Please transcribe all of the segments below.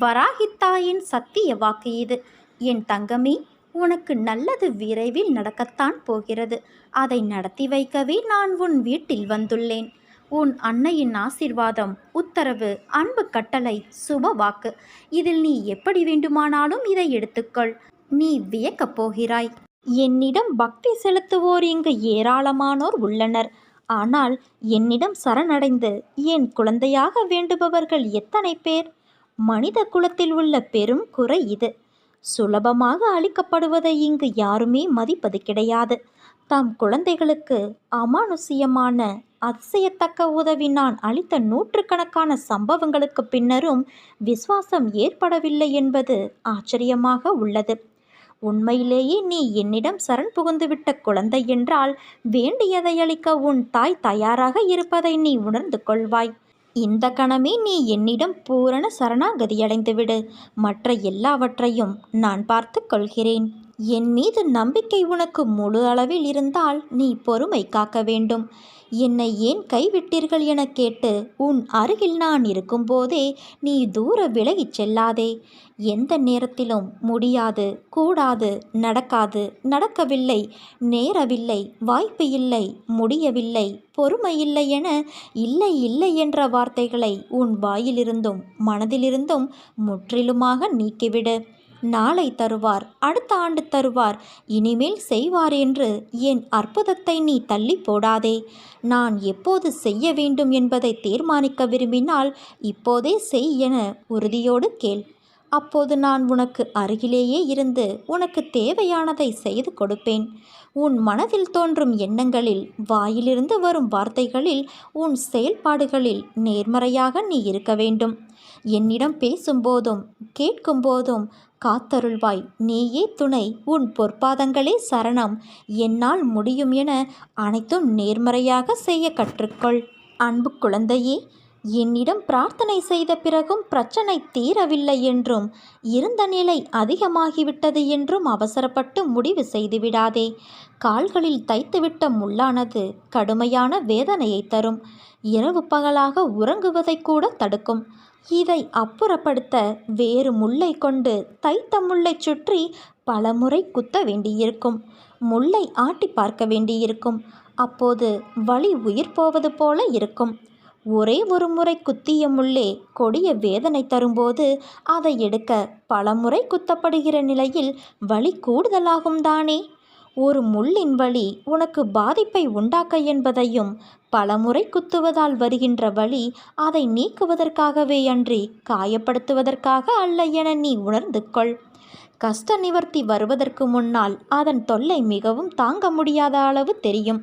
வராகித்தாயின் சத்திய வாக்கு இது. என் தங்கமே உனக்கு நல்லது விரைவில் நடக்கத்தான் போகிறது. அதை நடத்தி வைக்கவே நான் உன் வீட்டில் வந்துள்ளேன். உன் அன்னையின் ஆசிர்வாதம் உத்தரவு அன்பு கட்டளை சுப வாக்கு. இதில் நீ எப்படி வேண்டுமானாலும் இதை எடுத்துக்கொள். நீ வியக்கப் போகிறாய். என்னிடம் பக்தி செலுத்துவோர் இங்கு ஏராளமானோர் உள்ளனர். ஆனால் என்னிடம் சரணடைந்து என் குழந்தையாக வேண்டுபவர்கள் எத்தனை பேர்? மனித குலத்தில் உள்ள பெரும் குறை இது. சுலபமாக அளிக்கப்படுவதை இங்கு யாருமே மதிப்பது கிடையாது. தம் குழந்தைகளுக்கு அமானுஷ்யமான அதிசயத்தக்க உதவி நான் அளித்த நூற்றுக்கணக்கான சம்பவங்களுக்கு பின்னரும் விசுவாசம் ஏற்படவில்லை என்பது ஆச்சரியமாக உள்ளது. உண்மையிலேயே நீ என்னிடம் சரண் புகுந்துவிட்ட குழந்தை என்றால் வேண்டியதை அளிக்க உன் தாய் தயாராக இருப்பதை நீ உணர்ந்து கொள்வாய். இந்த கணமே நீ என்னிடம் பூரண சரணாகதியடைந்துவிடு. மற்ற எல்லாவற்றையும் நான் பார்த்து கொள்கிறேன். என் மீது நம்பிக்கை உனக்கு முழு அளவில் இருந்தால் நீ பொறுமை காக்க வேண்டும். என்னை ஏன் கைவிட்டீர்கள் என கேட்டு உன் அருகில் நான் இருக்கும்போதே நீ தூர விலகிச் செல்லாதே. எந்த நேரத்திலும் முடியாது கூடாது நடக்காது நடக்கவில்லை நேரவில்லை வாய்ப்பு இல்லை முடியவில்லை பொறுமை இல்லை என இல்லை இல்லை என்ற வார்த்தைகளை உன் வாயிலிருந்தும் மனதிலிருந்தும் முற்றிலுமாக நீக்கிவிடு. நாளை தருவார் அடுத்த ஆண்டு தருவார் இனிமேல் செய்வார் என்று என் அற்புதத்தை நீ தள்ளி போடாதே. நான் எப்போது செய்ய வேண்டும் என்பதை தீர்மானிக்க விரும்பினால் இப்போதே செய் என உறுதியோடு கேள். அப்போது நான் உனக்கு அருகிலேயே இருந்து உனக்கு தேவையானதை செய்து கொடுப்பேன். உன் மனதில் தோன்றும் எண்ணங்களில் வாயிலிருந்து வரும் வார்த்தைகளில் உன் செயல்பாடுகளில் நேர்மறையாக நீ இருக்க வேண்டும். என்னிடம் பேசும்போதும் கேட்கும்போதும் காத்தருள்வாய். நீயே துணை உன் பொற்பாதங்களே சரணம். என்னால் முடியும் என அனைத்தும் நேர்மறையாக செய்ய கற்றுக்கொள். அன்பு குழந்தையே என்னிடம் பிரார்த்தனை செய்த பிறகும் பிரச்சனை தீரவில்லை என்றும் இருந்த நிலை அதிகமாகிவிட்டது என்றும் அவசரப்பட்டு முடிவு செய்துவிடாதே கால்களில் தைத்துவிட்ட முள்ளானது கடுமையான வேதனையை தரும். இரவு பகலாக உறங்குவதை கூட தடுக்கும். இதை அப்புறப்படுத்த வேறு முல்லை கொண்டு தைத்த முல்லை சுற்றி பலமுறை குத்த வேண்டியிருக்கும். முல்லை ஆட்டி பார்க்க வேண்டியிருக்கும். அப்போது வலி உயிர் போவது போல இருக்கும். ஒரே ஒரு முறை குத்திய முள்ளே கொடிய வேதனை தரும்போது அதை எடுக்க பலமுறை குத்தப்படுகிற நிலையில் வலி கூடுதலாகும் தானே? ஒரு முள்ளின் வழி உனக்கு பாதிப்பை உண்டாக்க என்பதையும் பலமுறை குத்துவதால் வருகின்ற வழி அதை நீக்குவதற்காகவே அன்றி காயப்படுத்துவதற்காக அல்ல என நீ உணர்ந்து கொள். கஷ்ட நிவர்த்தி வருவதற்கு முன்னால் அதன் தொல்லை மிகவும் தாங்க முடியாத அளவு தெரியும்.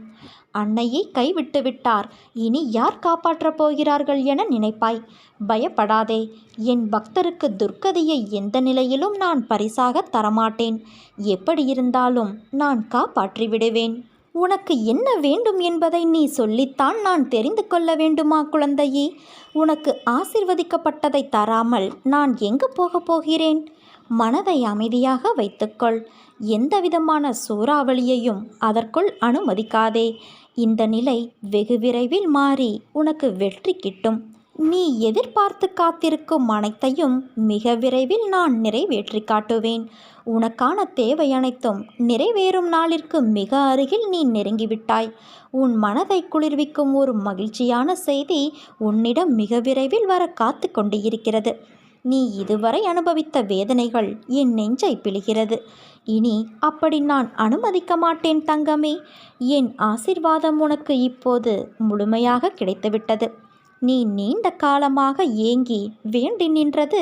அன்னையை கைவிட்டு விட்டார். இனி யார் காப்பாற்றப் போகிறார்கள் என நினைப்பாய். பயப்படாதே. என் பக்தருக்கு துர்க்கதியை எந்த நிலையிலும் நான் பரிசாக தரமாட்டேன். எப்படி இருந்தாலும் நான் காப்பாற்றி விடுவேன். உனக்கு என்ன வேண்டும் என்பதை நீ சொல்லித்தான் நான் தெரிந்து கொள்ள வேண்டுமா குழந்தையே? உனக்கு ஆசிர்வதிக்கப்பட்டதை தராமல் நான் எங்கு போகப் போகிறேன்? மனதை அமைதியாக வைத்துக்கொள். எந்தவிதமான சூறாவளியையும் அதற்குள் அனுமதிக்காதே. இந்த நிலை வெகு விரைவில் மாறி உனக்கு வெற்றி கிட்டும். நீ எதிர்பார்த்து காத்திருக்கும் அனைத்தையும் மிக விரைவில் நான் நிறைவேற்றி காட்டுவேன். உனக்கான தேவை அனைத்தும் நிறைவேறும் நாளிற்கு மிக அருகில் நீ நெருங்கிவிட்டாய். உன் மனதை குளிர்விக்கும் ஒரு மகிழ்ச்சியான செய்தி உன்னிடம் மிக விரைவில் வர காத்து கொண்டு இருக்கிறது நீ இதுவரை அனுபவித்த வேதனைகள் என் நெஞ்சை பிழிகிறது. இனி அப்படி நான் அனுமதிக்க மாட்டேன் தங்கமே. என் ஆசிர்வாதம் உனக்கு இப்போது முழுமையாக கிடைத்துவிட்டது. நீ நீண்ட காலமாக ஏங்கி வேண்டி நின்றது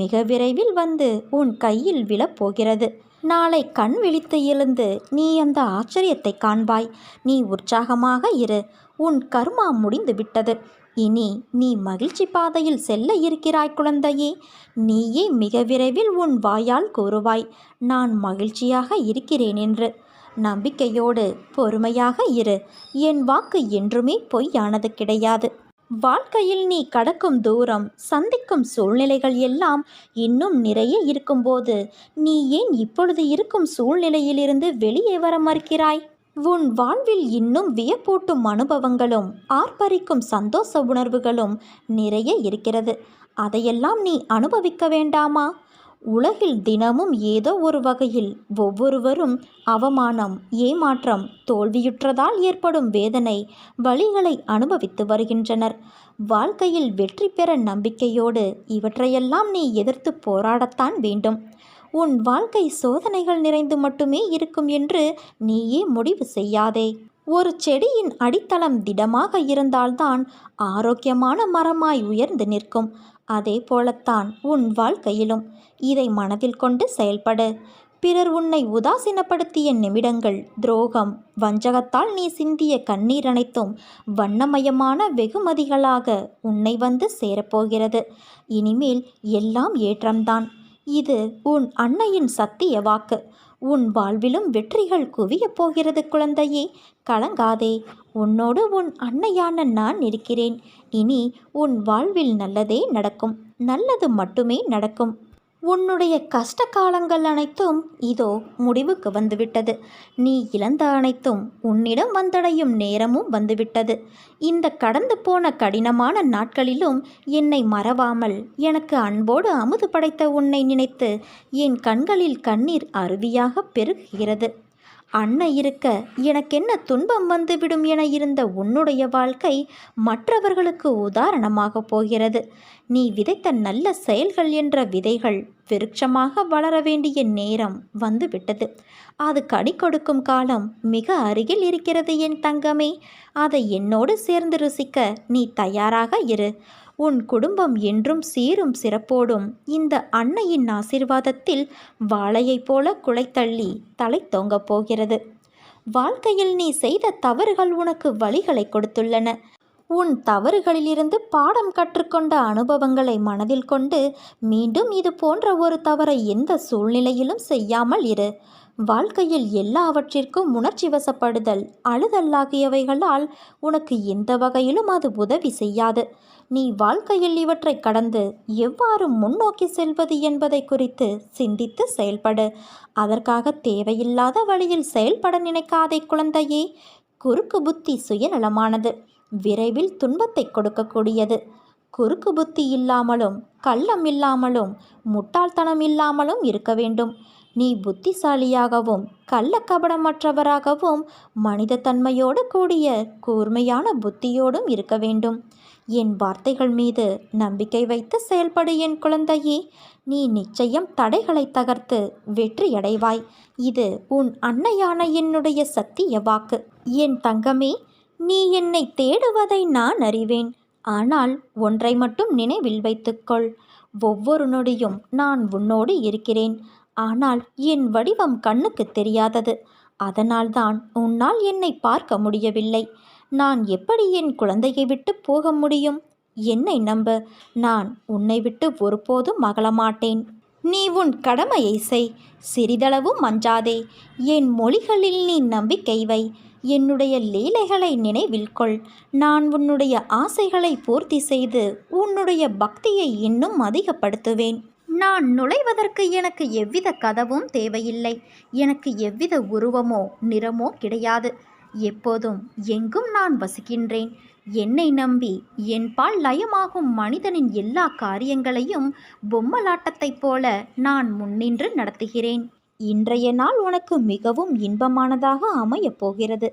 மிக விரைவில் வந்து உன் கையில் விழப்போகிறது. நாளை கண் விழித்து எழுந்து நீ அந்த ஆச்சரியத்தை காண்பாய். நீ உற்சாகமாக இரு. உன் கர்மா முடிந்து விட்டது இனி நீ மகிழ்ச்சி பாதையில் செல்ல இருக்கிறாய் குழந்தையே. நீயே மிக விரைவில் உன் வாயால் கூறுவாய் நான் மகிழ்ச்சியாக இருக்கிறேன் என்று. நம்பிக்கையோடு பொறுமையாக இரு. என் வாக்கு என்றுமே பொய்யானது கிடையாது. வாழ்க்கையில் நீ கடக்கும் தூரம் சந்திக்கும் சூழ்நிலைகள் எல்லாம் இன்னும் நிறைய இருக்கும்போது நீ ஏன் இப்பொழுது இருக்கும் சூழ்நிலையிலிருந்து வெளியே வர மறுக்கிறாய்? உன் வாழ்வில் இன்னும் வியப்பூட்டும் அனுபவங்களும் ஆர்ப்பரிக்கும் சந்தோஷ உணர்வுகளும் நிறைய இருக்கிறது. அதையெல்லாம் நீ அனுபவிக்க வேண்டாமா? உலகில் தினமும் ஏதோ ஒரு வகையில் ஒவ்வொருவரும் அவமானம் ஏமாற்றம் தோல்வியுற்றதால் ஏற்படும் வேதனை வழிகளை அனுபவித்து வருகின்றனர். வாழ்க்கையில் வெற்றி பெற நம்பிக்கையோடு இவற்றையெல்லாம் நீ எதிர்த்து போராடத்தான் வேண்டும். உன் வாழ்க்கை சோதனைகள் நிறைந்து மட்டுமே இருக்கும் என்று நீயே முடிவு செய்யாதே. ஒரு செடியின் அடித்தளம் திடமாக இருந்தால்தான் ஆரோக்கியமான மரமாய் உயர்ந்து நிற்கும். அதே போலத்தான் உன் வாழ்க்கையிலும். இதை மனதில் கொண்டு செயல்படு. பிறர் உன்னை உதாசீனப்படுத்திய நிமிடங்கள் துரோகம் வஞ்சகத்தால் நீ சிந்திய கண்ணீர் அனைத்தும் வண்ணமயமான வெகுமதிகளாக உன்னை வந்து சேரப்போகிறது. இனிமேல் எல்லாம் ஏற்றம்தான். இது உன் அன்னையின் சத்திய வாக்கு. உன் வாழ்விலும் வெற்றிகள் குவியப் போகிறது குழந்தையே. கலங்காதே. உன்னோடு உன் அன்னையான நான் இருக்கிறேன். இனி உன் வாழ்வில் நல்லதே நடக்கும். நல்லது மட்டுமே நடக்கும். உன்னுடைய கஷ்ட காலங்கள் அனைத்தும் இதோ முடிவுக்கு வந்துவிட்டது. நீ இழந்த அனைத்தும் உன்னிடம் வந்தடையும் நேரமும் வந்துவிட்டது. இந்த கடந்து போன கடினமான நாட்களிலும் என்னை மறவாமல் எனக்கு அன்போடு அமுது படைத்த உன்னை நினைத்து என் கண்களில் கண்ணீர் அருவியாக பெருகுகிறது. அண்ணன் இருக்க எனக்கென்ன துன்பம் வந்துவிடும் என இருந்த உன்னுடைய வாழ்க்கை மற்றவர்களுக்கு உதாரணமாக போகிறது. நீ விதைத்த நல்ல செயல்கள் என்ற விதைகள் விருட்சமாக வளர வேண்டிய நேரம் வந்துவிட்டது. அது கனி கொடுக்கும் காலம் மிக அருகில் இருக்கிறது என் தங்கமே. அதை என்னோடு சேர்ந்து ருசிக்க நீ தயாராக இரு. உன் குடும்பம் என்றும் சீரும் சிறப்போடும். இந்த அன்னையின் ஆசிர்வாதத்தில் வாழையைப் போல குலைத்தள்ளி தலை தொங்கப் போகிறது. வாழ்க்கையில் நீ செய்த தவறுகள் உனக்கு வழிகளை கொடுத்துள்ளன. உன் தவறுகளிலிருந்து பாடம் கற்றுக்கொண்ட அனுபவங்களை மனதில் கொண்டு மீண்டும் இது போன்ற ஒரு தவறை எந்த சூழ்நிலையிலும் செய்யாமல் இரு. வாழ்க்கையில் எல்லாவற்றிற்கும் உணர்ச்சி வசப்படுதல் அழுதல்லாகியவைகளால் உனக்கு எந்த வகையிலும் அது உதவி செய்யாது. நீ வாழ்க்கையில் இவற்றை கடந்து எவ்வாறு முன்னோக்கி செல்வது என்பதை குறித்து சிந்தித்து செயல்படு. அதற்காக தேவையில்லாத வழியில் செயல்பட நினைக்காதே குழந்தையே. குறுக்கு புத்தி சுயநலமானது விரைவில் துன்பத்தை கொடுக்கக்கூடியது. குறுக்கு புத்தி இல்லாமலும் கள்ளம் இல்லாமலும் முட்டாள்தனம் இல்லாமலும் இருக்க வேண்டும். நீ புத்திசாலியாகவும் கள்ளக்கபடமற்றவராகவும் மனித தன்மையோடு கூடிய கூர்மையான புத்தியோடும் இருக்க வேண்டும். என் வார்த்தைகள் மீது நம்பிக்கை வைத்து செயல்படு என் குழந்தையே. நீ நிச்சயம் தடைகளை தகர்த்து வெற்றியடைவாய். இது உன் அன்னையான என்னுடைய சத்திய வாக்கு. என் தங்கமே நீ என்னை தேடுவதை நான் அறிவேன். ஆனால் ஒன்றை மட்டும் நினைவில் வைத்துக்கொள். ஒவ்வொரு நொடியும் நான் உன்னோடு இருக்கிறேன். ஆனால் என் வடிவம் கண்ணுக்கு தெரியாதது. அதனால்தான் உன்னால் என்னை பார்க்க முடியவில்லை. நான் எப்படி என் குழந்தையை விட்டு போக முடியும்? என்னை நம்ப. நான் உன்னை விட்டு ஒருபோதும் மகளமாட்டேன் நீ உன் கடமையை செய். சிறிதளவும் மஞ்சாதே. என் மொழிகளில் நீ நம்பிக்கை வை. என்னுடைய லீலைகளை நினைவில் கொள். நான் உன்னுடைய ஆசைகளை பூர்த்தி செய்து உன்னுடைய பக்தியை இன்னும் அதிகப்படுத்துவேன். நான் நுழைவதற்கு எனக்கு எவ்வித கதவும் தேவையில்லை. எனக்கு எவ்வித உருவமோ நிறமோ கிடையாது. எப்போதும் எங்கும் நான் வசிக்கின்றேன். என்னை நம்பி என்பால் லயமாகும் மனிதனின் எல்லா காரியங்களையும் பொம்மலாட்டத்தைப் போல நான் முன்னின்று நடத்துகிறேன். இன்றைய நாள் உனக்கு மிகவும் இன்பமானதாக அமையப் போகிறது.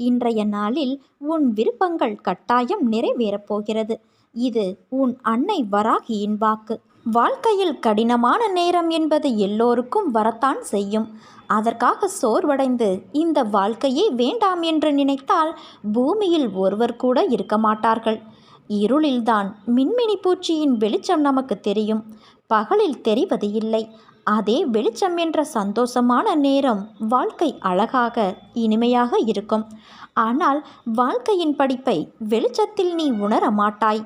இன்றைய நாளில் உன் விருப்பங்கள் கட்டாயம் நிறைவேறப் போகிறது. இது உன் அன்னை வராகியின் வாக்கு. வாழ்க்கையில் கடினமான நேரம் என்பது எல்லோருக்கும் வரத்தான் செய்யும். அதற்காக சோர்வடைந்து இந்த வாழ்க்கையே வேண்டாம் என்று நினைத்தால் பூமியில் ஒருவர் கூட இருக்க மாட்டார்கள். இருளில்தான் மின்மினி பூச்சியின் வெளிச்சம் நமக்கு தெரியும். பகலில் தெரிவது இல்லை. அதே வெளிச்சம் என்ற சந்தோஷமான நேரம் வாழ்க்கை அழகாக இனிமையாக இருக்கும். ஆனால் வாழ்க்கையின் படிப்பை வெளிச்சத்தில் நீ உணர மாட்டாய்.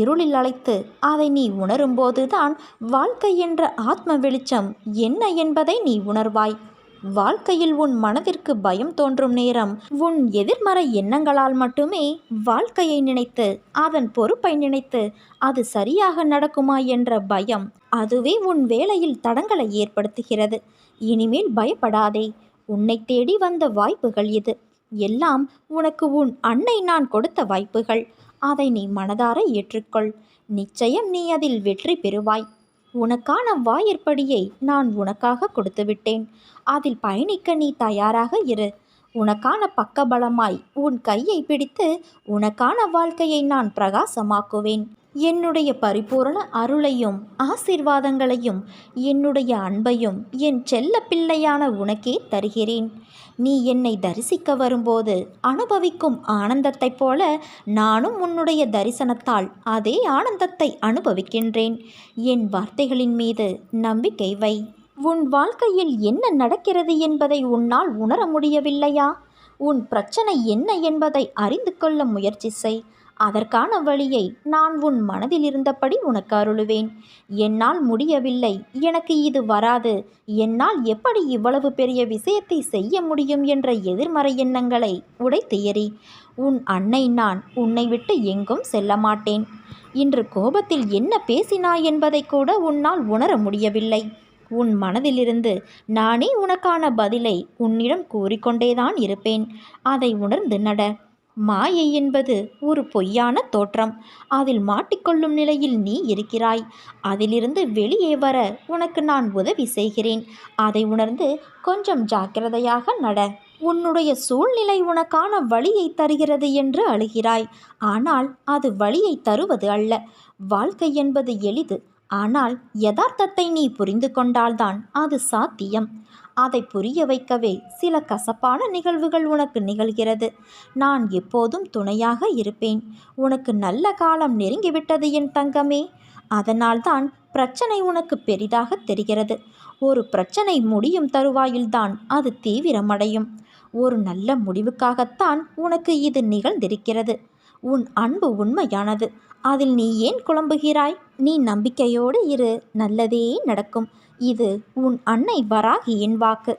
இருளில் அழைத்து அதை நீ உணரும்போதுதான் வாழ்க்கை என்ற ஆத்ம வெளிச்சம் என்ன என்பதை நீ உணர்வாய். வாழ்க்கையில் உன் மனதிற்கு பயம் தோன்றும் நேரம் உன் எதிர்மறை எண்ணங்களால் மட்டுமே வாழ்க்கையை நினைத்து அதன் பொறுப்பை நினைத்து அது சரியாக நடக்குமா என்ற பயம் அதுவே உன் வேலையில் தடங்களை ஏற்படுத்துகிறது. இனிமேல் பயப்படாதே. உன்னை தேடி வந்த வாய்ப்புகள் இது. எல்லாம் உனக்கு உன் அன்னை நான் கொடுத்த வாய்ப்புகள். அதை நீ மனதார ஏற்றுக்கொள். நிச்சயம் நீ அதில் வெற்றி பெறுவாய். உனக்கான வாயிற்படியை நான் உனக்காக கொடுத்துவிட்டேன். அதில் பயணிக்க நீ தயாராக இரு. உனக்கான பக்கபலமாய் உன் கையை பிடித்து உனக்கான வாழ்க்கையை நான் பிரகாசமாக்குவேன். என்னுடைய பரிபூரண அருளையும் ஆசீர்வாதங்களையும் என்னுடைய அன்பையும் என் செல்ல பிள்ளையான உனக்கே தருகிறேன். நீ என்னை தரிசிக்க வரும்போது அனுபவிக்கும் ஆனந்தத்தைப் போல நானும் உன்னுடைய தரிசனத்தால் அதே ஆனந்தத்தை அனுபவிக்கின்றேன். என் வார்த்தைகளின் மீது நம்பிக்கை வை. உன் வாழ்க்கையில் என்ன நடக்கிறது என்பதை உன்னால் உணர முடியவில்லையா? உன் பிரச்சனை என்ன என்பதை அறிந்து கொள்ள முயற்சி செய். அதற்கான வழியை நான் உன் மனதில் இருந்தபடி உனக்கு அருளுவேன். என்னால் முடியவில்லை. எனக்கு இது வராது. என்னால் எப்படி இவ்வளவு பெரிய விஷயத்தை செய்ய முடியும் என்ற எதிர்மறை எண்ணங்களை உடைத்து எறி உன் அன்னை நான் உன்னை விட்டு எங்கும் செல்ல மாட்டேன் இன்று கோபத்தில் என்ன பேசினாய் என்பதை கூட உன்னால் உணர முடியவில்லை. உன் மனதிலிருந்து நானே உனக்கான பதிலை உன்னிடம் கூறிக்கொண்டேதான் இருப்பேன். அதை உணர்ந்து நட. மாயை என்பது ஒரு பொய்யான தோற்றம். அதில் மாட்டிக்கொள்ளும் நிலையில் நீ இருக்கிறாய். அதிலிருந்து வெளியே வர உனக்கு நான் உதவி செய்கிறேன். அதை உணர்ந்து கொஞ்சம் ஜாக்கிரதையாக நட. உன்னுடைய சூழ்நிலை உனக்கான வழியை தருகிறது என்று அழுகிறாய். ஆனால் அது வழியை தருவது அல்ல. வாழ்க்கை என்பது எளிது. ஆனால் யதார்த்தத்தை நீ புரிந்து கொண்டால்தான் அது சாத்தியம். அதை புரிய வைக்கவே சில கசப்பான நிகழ்வுகள் உனக்கு நிகழ்கிறது. நான் எப்போதும் துணையாக இருப்பேன். உனக்கு நல்ல காலம் நெருங்கிவிட்டது என் தங்கமே. அதனால்தான் பிரச்சனை உனக்கு பெரிதாக தெரிகிறது. ஒரு பிரச்சனை முடியும் தருவாயில்தான் அது தீவிரமடையும். ஒரு நல்ல முடிவுக்காகத்தான் உனக்கு இது நிகழ்ந்திருக்கிறது. உன் அன்பு உண்மையானது. அதில் நீ ஏன் குழம்புகிறாய்? நீ நம்பிக்கையோடு இரு. நல்லதே நடக்கும். இது உன் அன்னை வராகியின் வாக்கு.